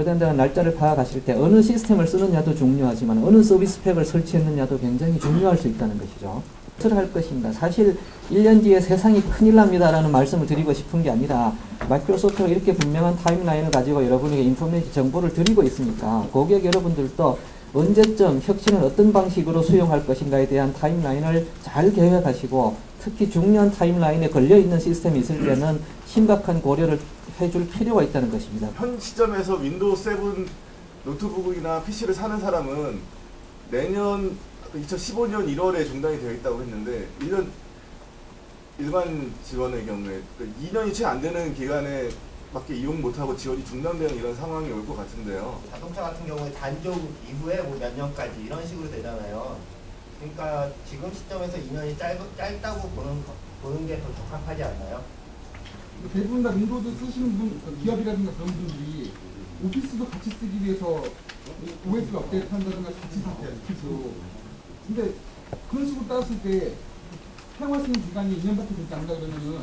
완료된다는 날짜를 파악하실 때 어느 시스템을 쓰느냐도 중요하지만 어느 서비스 팩을 설치했느냐도 굉장히 중요할 수 있다는 것이죠. 할 것인가? 사실 1년 뒤에 세상이 큰일 납니다라는 말씀을 드리고 싶은 게 아니라 마이크로소프트가 이렇게 분명한 타임라인을 가지고 여러분에게 인포메이션 정보를 드리고 있으니까 고객 여러분들도 언제쯤 혁신을 어떤 방식으로 수용할 것인가에 대한 타임라인을 잘 계획하시고 특히 중요한 타임라인에 걸려 있는 시스템이 있을 때는 심각한 고려를 해줄 필요가 있다는 것입니다. 현 시점에서 윈도우 7 노트북이나 PC를 사는 사람은 내년 2015년 1월에 중단이 되어 있다고 했는데 1년 일반 지원의 경우에 2년이 채 안 되는 기간에 밖에 이용 못하고 지원이 중단되는 이런 상황이 올 것 같은데요. 자동차 같은 경우에 단종 이후에 뭐 몇 년까지 이런 식으로 되잖아요. 그러니까 지금 시점에서 2년이 짧, 짧다고 보는, 거- 보는 게 더 적합하지 않나요? 대부분 다 윈도우즈 쓰시는 분, 기업이라든가 그런 분들이 오피스도 같이 쓰기 위해서 OS를 업데이트 한다든가 같이 사죠. 근데 그런 식으로 따졌을 때 사용하시는 기간이 2년밖에 되지 않는다 그러면은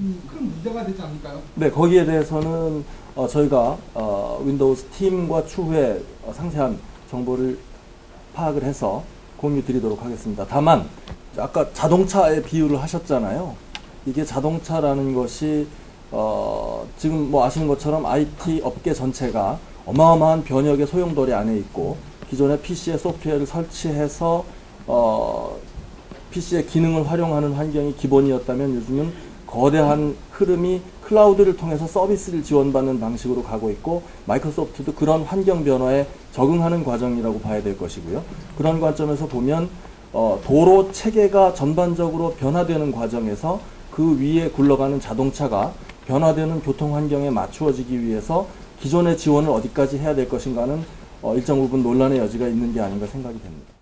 음, 큰 문제가 되지 않을까요? 네, 거기에 대해서는 어, 저희가 어, 윈도우스 팀과 추후에 어, 상세한 정보를 파악을 해서 공유 드리도록 하겠습니다. 다만 아까 자동차의 비유를 하셨잖아요. 이게 자동차라는 것이 어, 지금 뭐 아시는 것처럼 IT 업계 전체가 어마어마한 변혁의 소용돌이 안에 있고 기존의 PC의 소프트웨어를 설치해서 어, PC의 기능을 활용하는 환경이 기본이었다면 요즘은 거대한 흐름이 클라우드를 통해서 서비스를 지원받는 방식으로 가고 있고 마이크로소프트도 그런 환경 변화에 적응하는 과정이라고 봐야 될 것이고요. 그런 관점에서 보면 어, 도로 체계가 전반적으로 변화되는 과정에서 그 위에 굴러가는 자동차가 변화되는 교통 환경에 맞추어지기 위해서 기존의 지원을 어디까지 해야 될 것인가는 어, 일정 부분 논란의 여지가 있는 게 아닌가 생각이 됩니다.